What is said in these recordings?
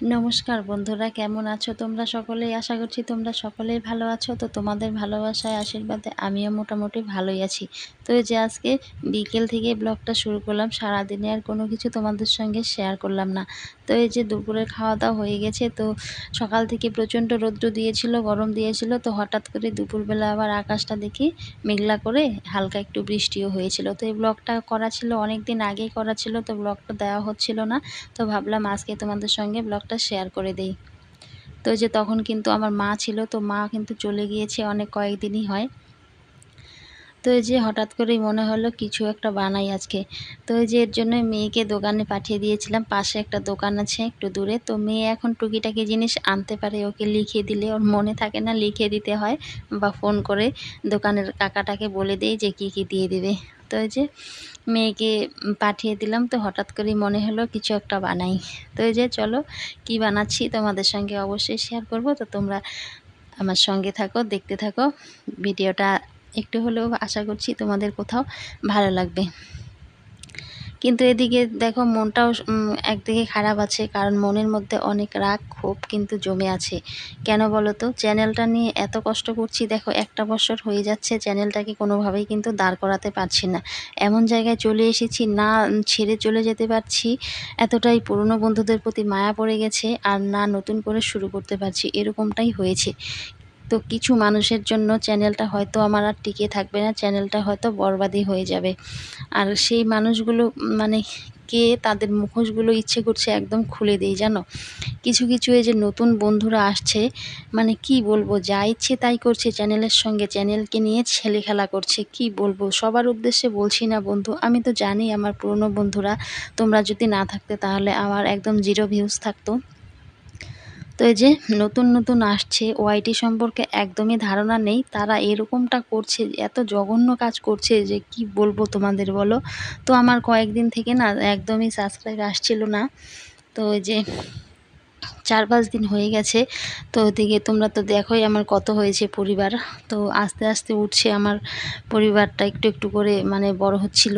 নমস্কার বন্ধুরা, কেমন আছো তোমরা সকলেই? আশা করছি তোমরা সকলেই ভালো আছো। তো তোমাদের ভালোবাসায়, আশীর্বাদে আমিও মোটামুটি ভালোই আছি। তো যে আজকে বিকেল থেকে ব্লগটা শুরু করলাম, সারাদিনে আর কোনো কিছু তোমাদের সঙ্গে শেয়ার করলাম না। তো এই যে দুপুরের খাওয়া দাওয়া হয়ে গেছে, তো সকাল থেকে প্রচণ্ড রৌদ্র দিয়েছিল, গরম দিয়েছিল, তো হঠাৎ করে দুপুরবেলা আবার আকাশটা দেখি মেঘলা করে হালকা একটু বৃষ্টিও হয়েছিল। তো এই ব্লগটা করা ছিল অনেক দিন আগেই করা ছিল, তো ব্লগটা দেওয়া হচ্ছিল না। তো ভাবলাম আজকে তোমাদের সঙ্গে ব্লগটা শেয়ার করে দেই। তো যে তখন কিন্তু আমার মা ছিল, তো মা কিন্তু চলে গিয়েছে অনেক কয়েকদিনই হয়। তো এই যে হঠাৎ করেই মনে হলো কিছু একটা বানাই আজকে। তো এই যে এর জন্য মেয়েকে দোকানে পাঠিয়ে দিয়েছিলাম, পাশে একটা দোকান আছে একটু দূরে। তো মেয়ে এখন টুকিটাকি জিনিস আনতে পারে, ওকে লিখে দিলে, ওর মনে থাকে না লিখে দিতে হয় বা ফোন করে দোকানের কাকাটাকে বলে দেই যে কি কি দিয়ে দেবে। তো ওই যে মেয়েকে পাঠিয়ে দিলাম, তো হঠাৎ করেই মনে হলো কিছু একটা বানাই। তো ওই যে চলো কি বানাচ্ছি তোমাদের সঙ্গে অবশ্যই শেয়ার করব। তো তোমরা আমার সঙ্গে থাকো, দেখতে থাকো। ভিডিওটা একটু হলেও আশা করছি তোমাদের কোথাও ভালো লাগবে। কিন্তু এদিকে দেখো মনটাও একদিকে খারাপ আছে, কারণ মনের মধ্যে অনেক রাগ, ক্ষোভ কিন্তু জমে আছে। কেন বলো তো চ্যানেলটা নিয়ে এত কষ্ট করছি, দেখো একটা বছর হয়ে যাচ্ছে, চ্যানেলটাকে কোনোভাবেই কিন্তু দাঁড় করাতে পারছি না। এমন জায়গায় চলে এসেছি, না ছেড়ে চলে যেতে পারছি, এতটাই পুরনো বন্ধুদের প্রতি মায়া পড়ে গেছে, আর না নতুন করে শুরু করতে পারছি, এরকমটাই হয়েছে। তো কিছু মানুষের জন্য চ্যানেলটা হয়তো আমার আর টিকে থাকবে না, চ্যানেলটা হয়তো বরবাদি হয়ে যাবে। আর সেই মানুষগুলো মানে কে তাদের মুখোশগুলো ইচ্ছে করছে একদম খুলে দেই, জানো? কিছু কিছু এই যে নতুন বন্ধুরা আসছে মানে কি বলব, যা ইচ্ছে তাই করছে চ্যানেলের সঙ্গে, চ্যানেলকে নিয়ে ছেলে খেলা করছে, কি বলব? সবার উদ্দেশ্যে বলছি না বন্ধু, আমি তো জানি আমার পুরনো বন্ধুরা, তোমরা যদি না থাকতে তাহলে আমার একদম জিরো ভিউজ থাকতো। তো এই যে নতুন নতুন আসছে ওয়াইটি সম্পর্কে একদমই ধারণা নেই। তারা এরকমটা করছে, এত জঘন্য কাজ করছে যে কি বলব তোমাদের বলো? তো আমার কয়েকদিন থেকে না একদমই সাবস্ক্রাইব আসছিল না। তো যে চার, পাঁচ দিন হয়ে গেছে। তো ওদিকে তোমরা তো দেখোই আমার কত হয়েছে পরিবার। তো আস্তে আস্তে উঠছে আমার পরিবারটা একটু একটু করে মানে বড় হচ্ছিল।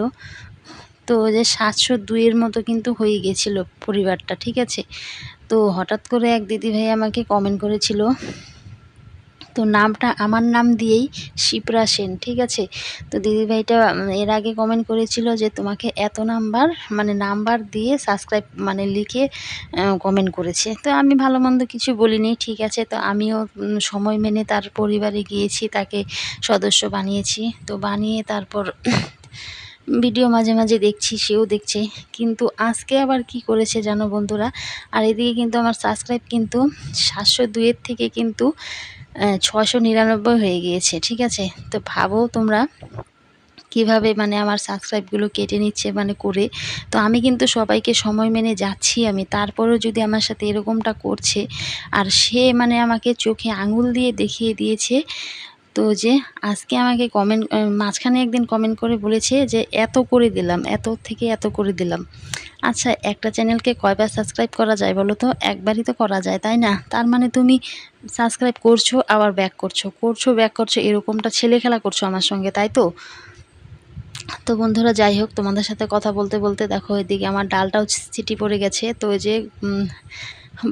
তো যে সাতশো দুইয়ের মতো কিন্তু হয়ে গেছিল পরিবারটা, ঠিক আছে? তো হঠাৎ করে এক দিদিভাই আমাকে কমেন্ট করেছিল, তো নামটা, আমার নাম দিয়েই শিপ্রা সেন, ঠিক আছে? তো দিদিভাইটা এর আগে কমেন্ট করেছিল যে তোমাকে এত নাম্বার মানে নাম্বার দিয়ে সাবস্ক্রাইব মানে লিখে কমেন্ট করেছে। তো আমি ভালো মন্দ কিছু বলিনি, ঠিক আছে? তো আমিও সময় মেনে তার পরিবারে গিয়েছি, তাকে সদস্য বানিয়েছি। তো বানিয়ে তারপর ভিডিও মাঝে মাঝে দেখছি, সেও দেখছে। কিন্তু আজকে আবার কি করেছে জানো বন্ধুরা? আর এদিকে কিন্তু আমার সাবস্ক্রাইব কিন্তু সাতশো দুইয়ের থেকে কিন্তু ছশো নিরানব্বই হয়ে গিয়েছে, ঠিক আছে? তো ভাবো তোমরা কীভাবে মানে আমার সাবস্ক্রাইবগুলো কেটে নিচ্ছে মানে করে। তো আমি কিন্তু সবাইকে সময় মেনে যাচ্ছি আমি। তারপরেও যদি আমার সাথে এরকমটা করছে, আর সে মানে আমাকে চোখে আঙুল দিয়ে দেখিয়ে দিয়েছে তো যে আজকে আমাকে কমেন্ট মাঝখানে একদিন কমেন্ট করে বলেছে যে, এত করে দিলাম, এত থেকে এত করে দিলাম। আচ্ছা একটা চ্যানেলকে কয়বার সাবস্ক্রাইব করা যায় বলো তো? একবারই তো করা যায়, তাই না? তার মানে তুমি সাবস্ক্রাইব করছ, আবার ব্যাক করছ। করছ ব্যাক করছ, এরকমটা ছেলে খেলা করছ আমার সঙ্গে, তাই তো? তো বন্ধুরা, যাই হোক, তোমাদের সাথে কথা বলতে বলতে দেখো, এদিকে আমার ডালটাও চিটি পড়ে গেছে। তো যে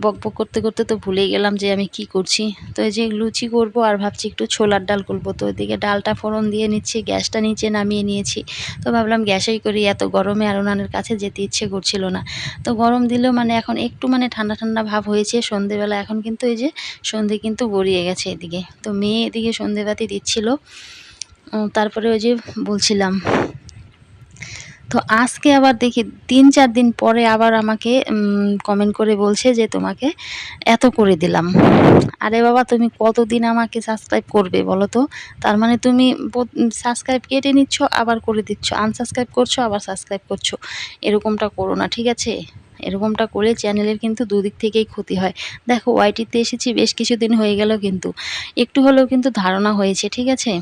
বক বক করতে করতে তো ভুলেই গেলাম যে আমি কি করছি। তো এই যে লুচি করব আর ভাবছি একটু ছোলার ডাল করব। তো ওইদিকে ডালটা ফোড়ন দিয়ে নিচ্ছি, গ্যাসটা নিচে নামিয়ে নিয়েছি। তো ভাবলাম গ্যাসেই করি, এত গরমে আর ওনানের কাছে যেতে ইচ্ছে করছিল না। তো গরম দিলেও মানে এখন একটু মানে ঠান্ডা ঠান্ডা ভাব হয়েছে, সন্ধেবেলা এখন কিন্তু এই যে সন্ধে কিন্তু গড়িয়ে গেছে এদিকে। তো মেয়ে এদিকে সন্ধেবাতি দিচ্ছিল। তারপরে ওই যে বলছিলাম তো আজকে আবার দেখি তিন চার দিন পরে আবার আমাকে কমেন্ট করে বলছে যে তোমাকে এত করে দিলাম। আরে বাবা, তুমি কতদিন আমাকে সাবস্ক্রাইব করবে বলো তো? তার মানে তুমি সাবস্ক্রাইব কেটে নিচ্ছ, আবার করে দিচ্ছ। আনসাবস্ক্রাইব করছ, আবার সাবস্ক্রাইব করছ। এরকমটা করো না, ঠিক আছে? এরকমটা করে চ্যানেলের কিন্তু দুদিক থেকেই ক্ষতি হয়। দেখো ওয়াইটিতে এসেছি, বেশ কিছুদিন হয়ে গেল কিন্তু। একটু হলেও কিন্তু ধারণা হয়েছে, ঠিক আছে?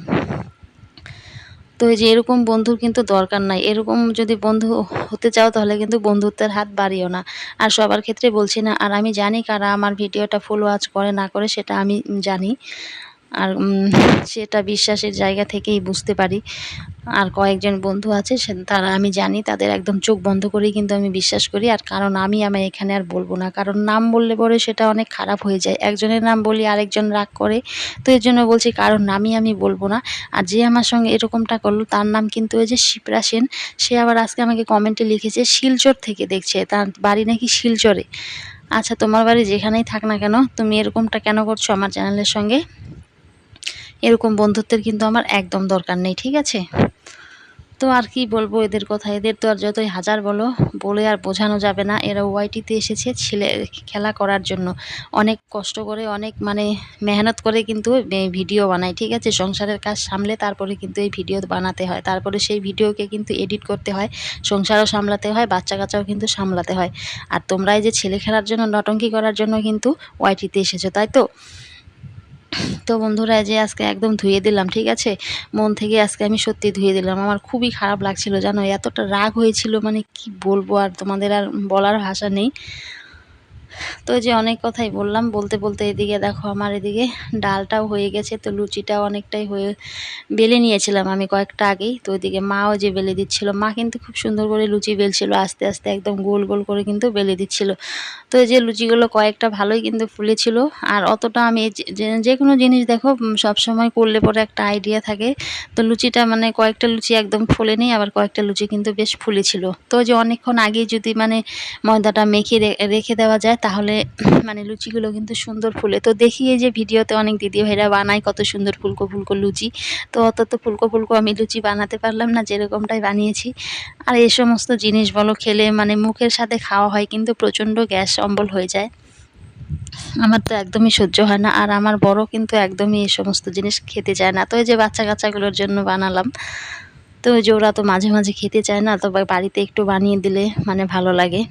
তো এই যে এরকম বন্ধুর কিন্তু দরকার নাই। এরকম যদি বন্ধু হতে চাও তাহলে কিন্তু বন্ধুত্বের হাত বাড়িও না। আর সবার ক্ষেত্রে বলছি না, আর আমি জানি কারা আমার ভিডিওটা ফুল ওয়াচ করে না করে সেটা আমি জানি। আর সেটা বিশ্বাসের জায়গা থেকেই বুঝতে পারি। আর কয়েকজন বন্ধু আছে তারা আমি জানি, তাদের একদম চোখ বন্ধ করেই কিন্তু আমি বিশ্বাস করি। আর কারণ আমি আমার এখানে আর বলব না। কারণ নাম বললে পরে সেটা অনেক খারাপ হয়ে যায়। একজনের নাম বলি, আরেকজন রাগ করে। তো এর জন্য বলছি, কারণ নামই আমি বলব না। আর যে আমার সঙ্গে এরকমটা করল, তার নাম কিন্তু ওই যে শিপ্রা সেন। সে আবার আজকে আমাকে কমেন্টে লিখেছে, শিলচর থেকে দেখছে। তার বাড়ি নাকি শিলচরে। আচ্ছা তোমার বাড়ি যেখানেই থাক না কেন, তুমি এরকমটা কেন করছ আমার চ্যানেলের সঙ্গে? এরকম বন্ধুত্বের কিন্তু আমার একদম দরকার নেই, ঠিক আছে? তো আর কি বলব এদের কথা? এদের তো আর যতই হাজার বলো, বলে আর বোঝানো যাবে না। এরা ওয়াইটিতে এসেছে ছেলে, খেলা করার জন্য। অনেক কষ্ট করে, অনেক মানে মেহনত করে কিন্তু ভিডিও বানায়, ঠিক আছে? সংসারের কাজ সামলে তারপরে কিন্তু এই ভিডিও বানাতে হয়। তারপরে সেই ভিডিওকে কিন্তু এডিট করতে হয়, সংসারও সামলাতে হয় বাচ্চা কাচ্চাও কিন্তু সামলাতে হয়। আর তোমরা এই যে ছেলে খেলার জন্য, নটঙ্কি করার জন্য কিন্তু ওয়াইটিতে এসেছ, তাই তো? তো বন্ধুরা যে আজকে একদম ধুয়ে দিলাম, ঠিক আছে? মন থেকে আজকে আমি সত্যি ধুয়ে দিলাম। আমার খুবই খারাপ লাগছিল, জানো? এতটা রাগ হয়েছিল মানে কি বলব আর তোমাদের আর বলার ভাষা নেই। তো যে অনেক কথাই বললাম, বলতে বলতে এদিকে দেখো আমার এদিকে ডালটাও হয়ে গেছে, তো লুচিটাও অনেকটাই হয়ে বেলে নিয়েছিলাম আমি কয়েকটা আগেই। তো ওইদিকে মাও যে বেলে দিচ্ছিল, মা কিন্তু খুব সুন্দর করে লুচি বেলছিল, আস্তে আস্তে একদম গোল গোল করে কিন্তু বেলে দিচ্ছিল। তো এই যে লুচিগুলো কয়েকটা ভালোই কিন্তু ফুলেছিল, আর অতটা আমি যে কোনো জিনিস দেখো সব সময় করলে পরে একটা আইডিয়া থাকে। তো লুচিটা মানে কয়েকটা লুচি একদম ফুলে নেই, আবার কয়েকটা লুচি কিন্তু বেশ ফুলেছিল। তো যে অনেকক্ষণ আগেই যদি মানে ময়দাটা মেখে রেখে দেওয়া যায় তাহলে মানে লুচিগুলো কিন্তু সুন্দর ফুলে। তো দেখি এই যে ভিডিওতে অনেক দিদি ভাইরা বানায় কত সুন্দর ফুলকো ফুলকো লুচি। তো অত তো ফুলকো ফুলকো আমি লুচি বানাতে পারলাম না, যেরকমটাই বানিয়েছি। আর এই সমস্ত জিনিস বলো, খেলে মানে মুখের সাথে খাওয়া হয়, কিন্তু প্রচণ্ড গ্যাস অম্বল হয়ে যায়। আমার তো একদমই সহ্য হয় না, আর আমার বড় কিন্তু একদমই এই সমস্ত জিনিস খেতে চায় না। তো এই যে বাচ্চা কাচ্চাগুলোর জন্য বানালাম। তো যে ওরা তো মাঝে মাঝে খেতে চায় না, তো বাড়িতে একটু বানিয়ে দিলে মানে ভালো লাগে।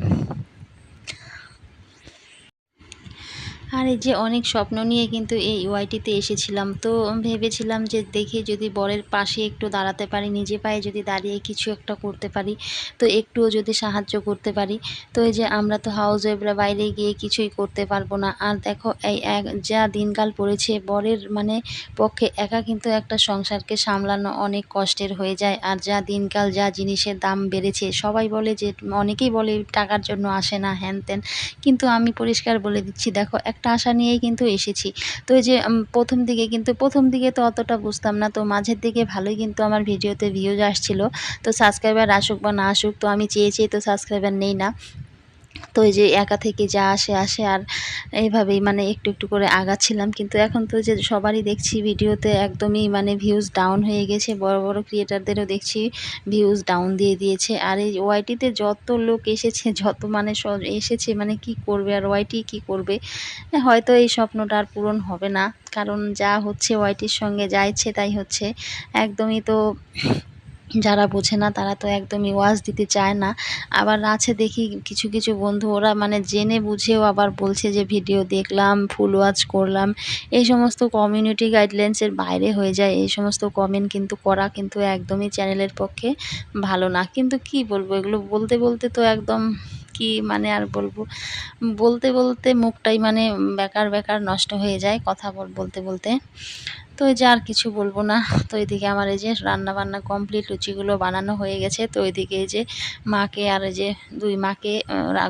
আর এই যে অনেক স্বপ্ন নিয়ে কিন্তু এই ওয়াইটিতে এসেছিলাম। তো ভেবেছিলাম যে দেখে যদি বরের পাশে একটু দাঁড়াতে পারি, নিজে পায়ে যদি দাঁড়িয়ে কিছু একটা করতে পারি, তো একটুও যদি সাহায্য করতে পারি। তো এই যে আমরা তো হাউস ওয়াইফরা বাইরে গিয়ে কিছুই করতে পারব না। আর দেখো, এই এক, যা দিনকাল পড়েছে, বরের মানে পক্ষে একা কিন্তু একটা সংসারকে সামলানো অনেক কষ্টের হয়ে যায়। আর যা দিনকাল, যা জিনিসের দাম বেড়েছে, সবাই বলে যে, অনেকেই বলে টাকার জন্য আসে না হ্যান ত্যান কিন্তু আমি পরিষ্কার বলে দিচ্ছি, দেখো এক একটা আশা নিয়েই কিন্তু এসেছি। তো যে প্রথম দিকে কিন্তু, প্রথম দিকে তো অতটা বুঝতাম না, তো মাঝের দিকে ভালোই কিন্তু আমার ভিডিওতে ভিউজ আসছিল। তো সাবস্ক্রাইবার আসুক বা না আসুক, তো আমি চেয়ে চেয়ে তো সাবস্ক্রাইবার নেই না। তো এই যে একা থেকে যা আসে আসে। আর এইভাবেই মানে একটু একটু করে আগাচ্ছিলাম। কিন্তু এখন তো যে সবারই দেখছি ভিডিওতে একদমই মানে ভিউজ ডাউন হয়ে গেছে। বড় বড় ক্রিয়েটারদেরও দেখছি ভিউজ ডাউন দিয়ে দিয়েছে। আর এই ওয়াইটিতে যত লোক এসেছে, যত মানে সব এসেছে মানে কি করবে আর ওয়াইটি কি করবে, হয়তো এই স্বপ্নটা আর পূরণ হবে না। কারণ যা হচ্ছে ওয়াইটির সঙ্গে যা ইচ্ছে তাই হচ্ছে। একদমই তো যারা বোঝে না, তারা তো একদমই ওয়াজ দিতে চায় না। আবার আছে দেখি কিছু কিছু বন্ধু, ওরা মানে জেনে বুঝেও আবার বলছে যে, ভিডিও দেখলাম, ফুল ওয়াজ করলাম। এই সমস্ত কমিউনিটি গাইডলাইন্সের বাইরে হয়ে যায়। এই সমস্ত কমেন্ট কিন্তু করা কিন্তু একদমই চ্যানেলের পক্ষে ভালো না। কিন্তু কি বলব, এগুলো বলতে বলতে তো একদম কি মানে আর বলব? বলতে বলতে মুখটাই মানে বেকার বেকার নষ্ট হয়ে যায় কথা বলতে বলতে। তো এই যে আর কিছু বলব না। তো এদিকে আমার এই যে রান্না বান্না কমপ্লিট লুচিগুলো বানানো হয়ে গেছে। তো এদিকে এই যে মাকে আর এই যে দুই মাকে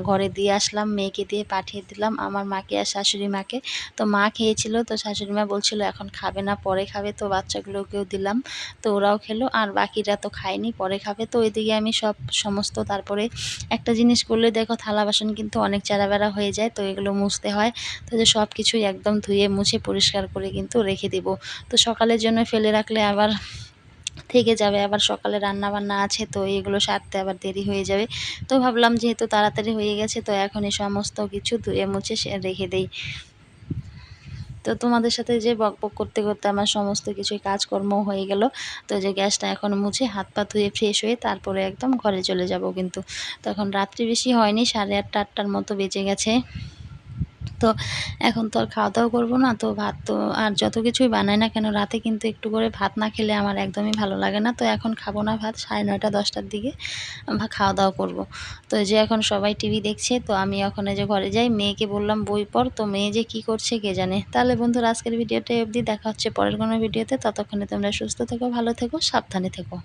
ঘরে দিয়ে আসলাম, মেয়েকে দিয়ে পাঠিয়ে দিলাম। আমার মাকে আর শাশুড়ি মাকে। তো মা খেয়েছিল, তো শাশুড়ি মা বলছিল, এখন খাবে না, পরে খাবে। তো বাচ্চাগুলোকেও দিলাম। তো ওরাও খেলো, আর বাকিরা তো খায়নি, পরে খাবে। তো ওইদিকে আমি সব সমস্ত, তারপরে একটা জিনিস করলে, দেখো থালা বাসন কিন্তু অনেক চারাবেড়া হয়ে যায়, তো এগুলো মুছতে হয়। তো যে সব কিছুই একদম ধুয়ে মুছে পরিষ্কার করে কিন্তু রেখে দেবো। তো সকালের জন্য ফেলে রাখলে আবার থেকে যাবে, আবার সকালে রান্না বান্না আছে, তো এগুলো সারতে আবার দেরি হয়ে যাবে। তো ভাবলাম যেহেতু তাড়াতাড়ি হয়ে গেছে, তো এখন এই সমস্ত কিছু ধুয়ে মুছে রেখে দেই। তো তোমাদের সাথে যে বক বক করতে করতে আমার সমস্ত কিছুই কাজকর্ম হয়ে গেল। তো যে গ্যাসটা এখন মুছে, হাত পা ধুয়ে ফ্রেশ হয়ে তারপরে একদম ঘরে চলে যাব কিন্তু। তখন রাত্রি বেশি হয়নি, সাড়ে আটটা, আটটার মতো বেজে গেছে। তো এখন তো আর খাওয়া দাওয়া করব না, তো ভাত তো আর যত কিছুই বানাই না কেন, রাতে কিন্তু একটু করে ভাত না খেলে আমার একদমই ভালো লাগে না। তো এখন খাব না ভাত, সাড়ে নয়টা, দশটার দিকে খাওয়া দাওয়া করব। তো যে এখন সবাই টিভি দেখছে, তো আমি এখন যে ঘরে যাই, মেয়েকে বললাম বই পড়, তো মেয়ে যে কী করছে কে জানে। তাহলে বন্ধুরা আজকের ভিডিওটা অবধি, দেখা হচ্ছে পরের কোনো ভিডিওতে, ততক্ষণে তোমরা সুস্থ থেকো, ভালো থেকো, সাবধানে থেকো।